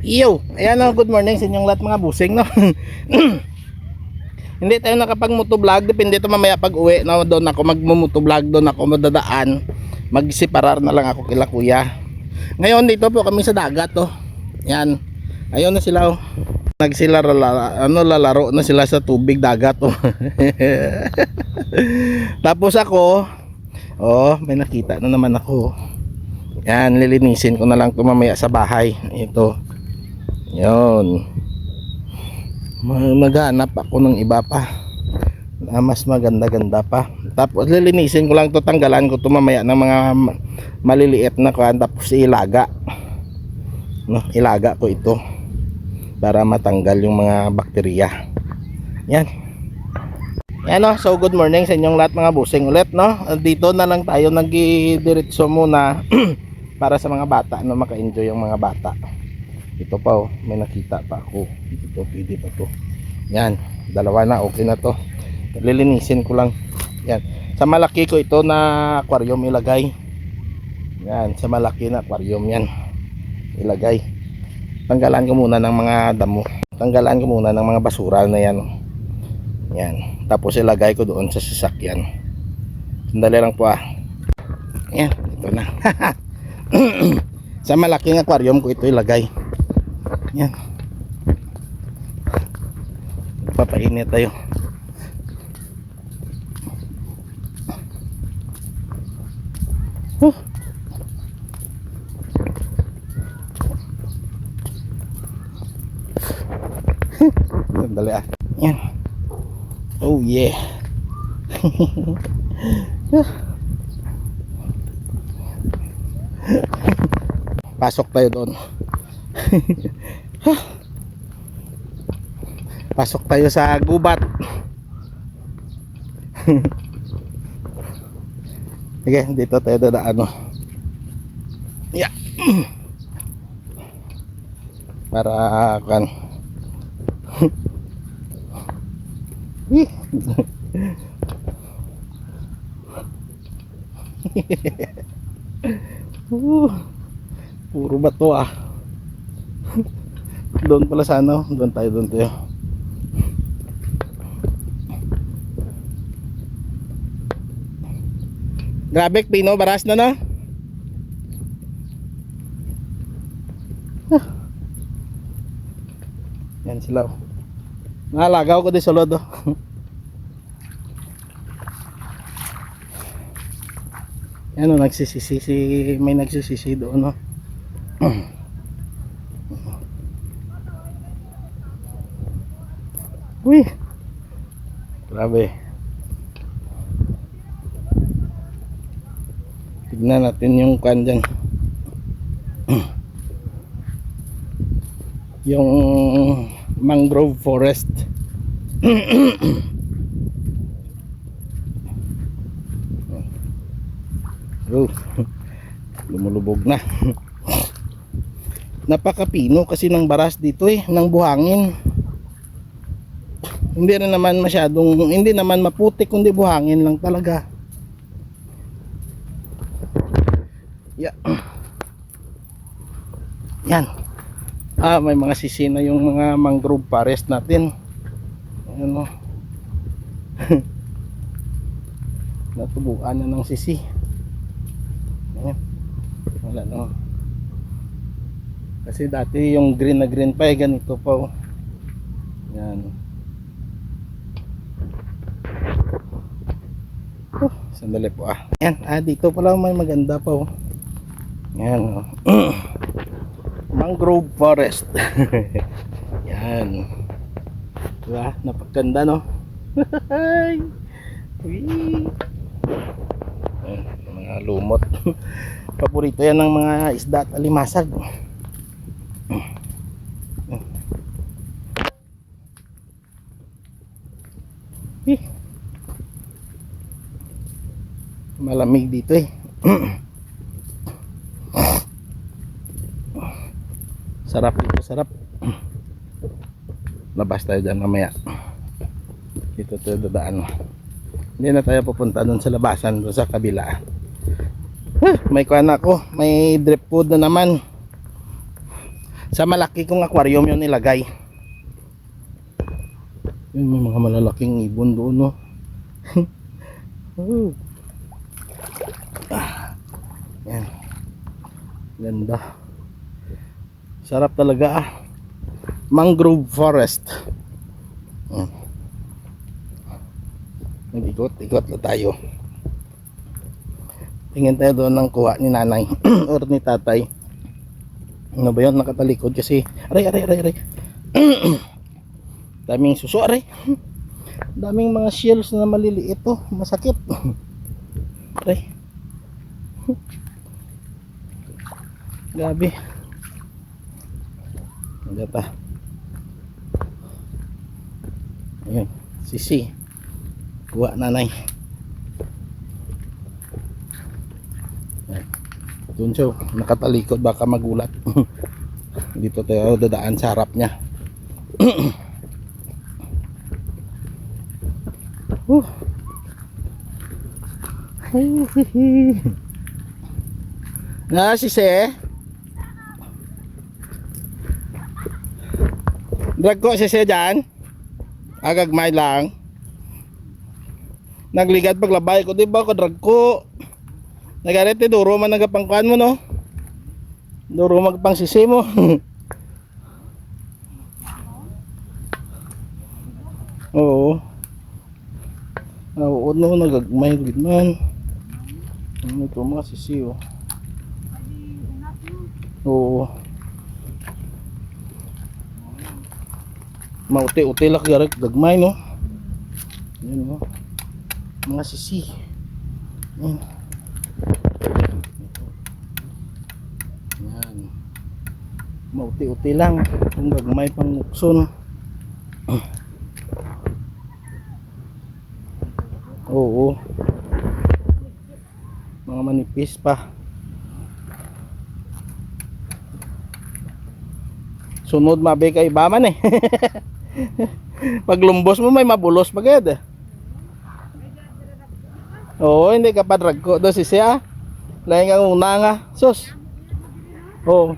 Iyo, ayan o, good morning sa inyong lahat mga busing, no? Hindi tayo nakapag motovlog, depende ito mamaya pag uwi, no? Doon ako magmumotovlog, doon ako madadaan. Magsiparar na lang ako kila kuya. Ngayon dito po kami sa dagat, oh. Yan. Ayun na sila, oh. Nagsila ano lalaro na sila sa tubig dagat, oh. Tapos ako, oh, may nakita na naman ako. Yan, lilinisin ko na lang ito mamaya sa bahay. Ito. Yun. Ma- Maghanap ako ng iba pa. Na mas maganda-ganda pa. Tapos lilinisin ko lang to tanggalan ko to mamaya ng mga ma- maliliit na kuan tapos ilaga. No, ilaga ko ito para matanggal yung mga bakterya. Yan. Yan no, so good morning sa inyong lahat mga busing ulit no. Dito na lang tayo nagdiretso muna para sa mga bata no maka-enjoy yung mga bata. Ito pa oh, may nakita pa ako. Ito pwede pa to. Yan, dalawa na okay na to. Lilinisin ko lang. Yan. Sa malaki ko ito na aquarium ilagay. Yan, sa malaki na aquarium yan. Ilagay. Tanggalan ko muna ng mga damo. Tanggalan ko muna ng mga basura na yan. Yan. Tapos ilagay ko doon sa sasakyan. Sandali lang po ah. Yan, ito na. sa malaking aquarium ko ito ilagay. Yan. Papainit tayo. Huh. Sandali ah. Yan. Oh yeah. Pasok tayo doon. Pasok tayo sa gubat. Sige, dito tayo dadaan. oh. Yeah. Para kan. Uh, Puro bato ah. Doon pala sa ano, doon tayo, doon tayo. Grabe, Pino, baras na na. Ah. Yan sila. oh. Nalagaw ko di sa lodo. Yan o, nagsisisi, may nagsisisi doon no. Uy. Grabe. Tignan natin yung kan dyan. yung mangrove forest. oh, lumulubog na. Napakapino kasi ng baras dito eh, ng buhangin hindi rin naman masyadong hindi naman maputik kundi buhangin lang talaga. Yeah. yan. Ah may mga sisi na yung mga mangrove forest natin. Ano natubuan na ng sisi. Ayan. wala no. Kasi dati yung green na green pa eh ganito pa oh. yan Oh, sandali po ah. Yan, ah dito pala may maganda pa oh. Yan oh. Mangrove forest. Yan. Diba? Napaganda no? Uy. Yan, mga lumot. Paborito yan ng mga isda at alimasag. Eh. Malamig dito eh. Sarap dito sarap. Labas tayo dyan mamaya. Dito tayo dadaan. Hindi na tayo pupunta dun sa labasan dun sa kabila. Huh, may kuha na ako. May drip food na naman. Sa malaki kong aquarium yun nilagay. Yun, may mga malalaking ibon doon, no? oh. Yan. Ganda. Sarap talaga ah. Mangrove forest. Hmm. Nag-ikot-ikot na tayo. Tingin tayo doon ng kuha ni nanay or ni tatay. Ano ba yun? Nakatalikod kasi. Aray, aray, aray, aray. Daming suso, aray. Daming mga shells na maliliit to. Masakit. Aray. Grabe. Ano pa? Ayun, sisi. Kuha nanay. Doon nakatalikod baka magulat. Dito tayo dadaan sa harap niya. uh. Na sisi. Drag ko sisi dyan. Agagmay lang. Nagligad paglabay ko, di ba ko drag ko. Nagalit eh, duro man nagapangkuhan mo no. Duro magpang sisi mo. Oo. Oo, no, nagagmay gid man. Ano ito mga sisi oh. Oo. Mauti-uti lak garik gagmay no. Yan oh. Mga sisi. Yan. Yan. Mauti-uti lang. Kung gagmay pang ukson. Oo. Mga manipis pa. Sunod mabi kay Baman eh. Pag lumbos mo may mabulos pagad. Oo, hindi ka pa drag ko. Doon si siya. Lain ang una nga. Sus. Oo.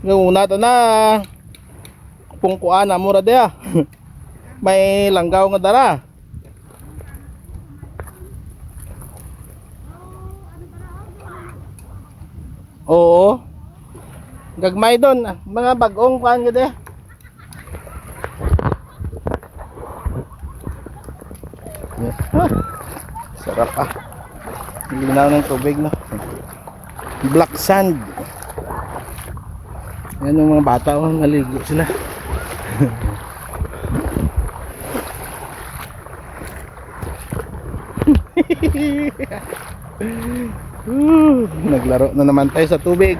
Yung una na pungkuan na mura dia. may langgaw nga dara. Oo. Gagmay doon, mga bagong kuan gede. Sarap ah. Linaw ng tubig no. Black sand. Yan yung mga bata oh, naligo sila. Naglaro na naman tayo sa tubig.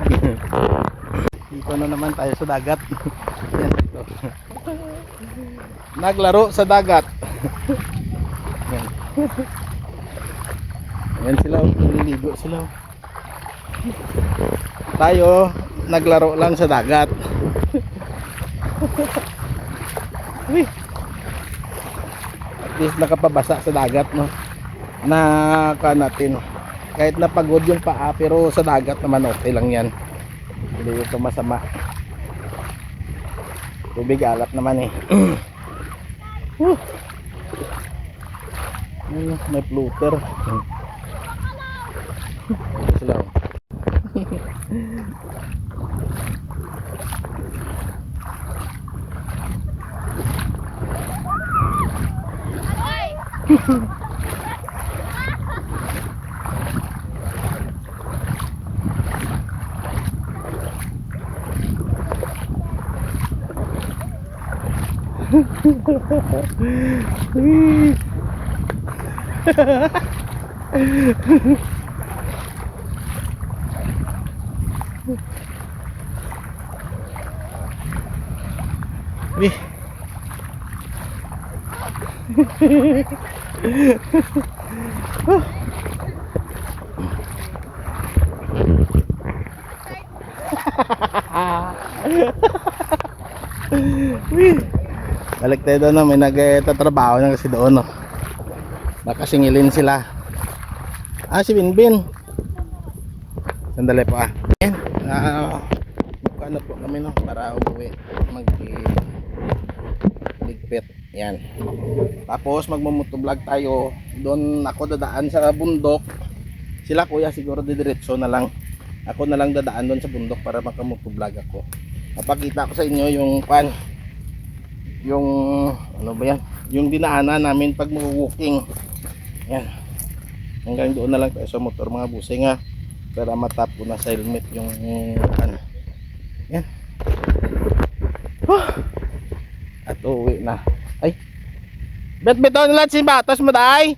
Dito na naman tayo sa dagat. Yan ito. Naglaro sa dagat. Yan. Sila, naliligo sila. Tayo, naglaro lang sa dagat. Uy. At least nakapabasa sa dagat, no? Na ka natin. Kahit napagod yung paa, pero sa dagat naman okay lang yan. Hindi ito masama. Tubig alat naman eh. Ayun, may floater. Sila. oh. Uy. Uy. Balik tayo doon, no? may nagtatrabaho na kasi doon. No? Nakasingilin sila. Ah, si Binbin. Sandali pa. Yan. Ah, ano po kami no para umuwi yan. Tapos magmumotovlog tayo. Doon ako dadaan sa bundok. Sila kuya siguro didiretso na lang. Ako na lang dadaan doon sa bundok para makamotovlog ako. Papakita ko sa inyo yung pan yung ano ba yan? Yung dinaanan namin pag walking. Yan. Hanggang doon na lang tayo sa motor mga busing ha? Para matap ko na sa helmet yung ano. Yan. Huh. at uwi na beton lang si batos mo day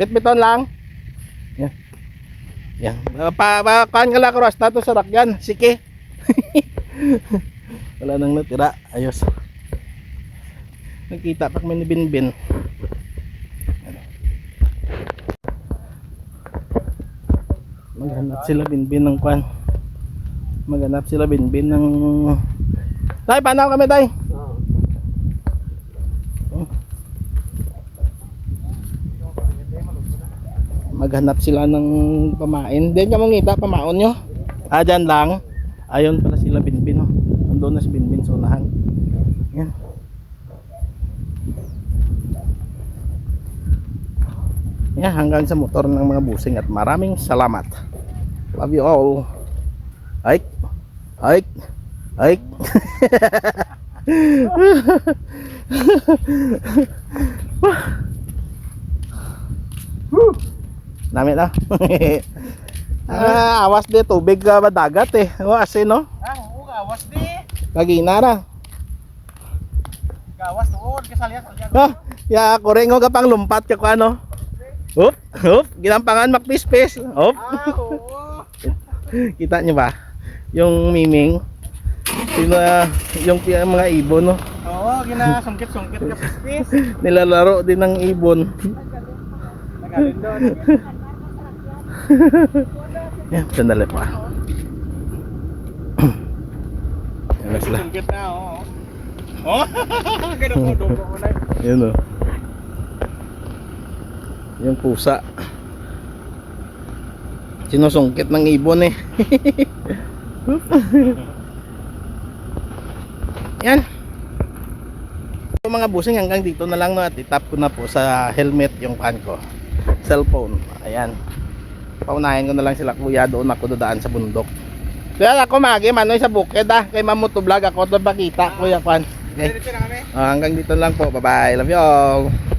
bet beton lang. Yan. Yan. Pa pa kan kala cross na to sa rakyan. Sige. Wala nang natira. Ayos. Nakita pa kami ni Binbin maghanap sila Binbin ng kwan maghanap sila Binbin ng tay paano kami tay maghanap sila ng pamain. Din ka mangita pamaon nyo ah dyan lang. Ayun pala sila Binbin oh. andun na si Binbin sa unahan yan. Yan hanggang sa motor ng mga busing at maraming salamat. Love you all. Aik Aik Aik Dami na. ah, awas di tubig ka ba dagat eh. O asin no. Ah, oo, gawas di. Lagi na ra. Gawas tuod, kasalya salya. Ah, ya rin nga pang lumpat ka ko ano. Hop, hop, ginampangan makpispis. Hop. Ah, oo. Kita niyo ba? Yung miming. Sino yung pi- mga ibon no. Oo, ginasungkit-sungkit ka pispis. Nilalaro din ng ibon. Nagalin doon. Yan, sandali pa. Yan na sila. Sungkit na, oo. Oh, ganun ko dugo ko na. Yun o. Yung pusa. Sinusungkit ng ibon eh. Yan. So, mga busing hanggang dito na lang no at itap ko na po sa helmet yung pan ko. Cellphone. Ayan. Paunahin ko na lang sila kuya doon ako dadaan sa bundok. Kaya ako magi manoy sa bukid ah. Kay mamuto vlog ako doon pakita kuya pan. Okay. Ah, hanggang dito lang po. Bye-bye. Love you all.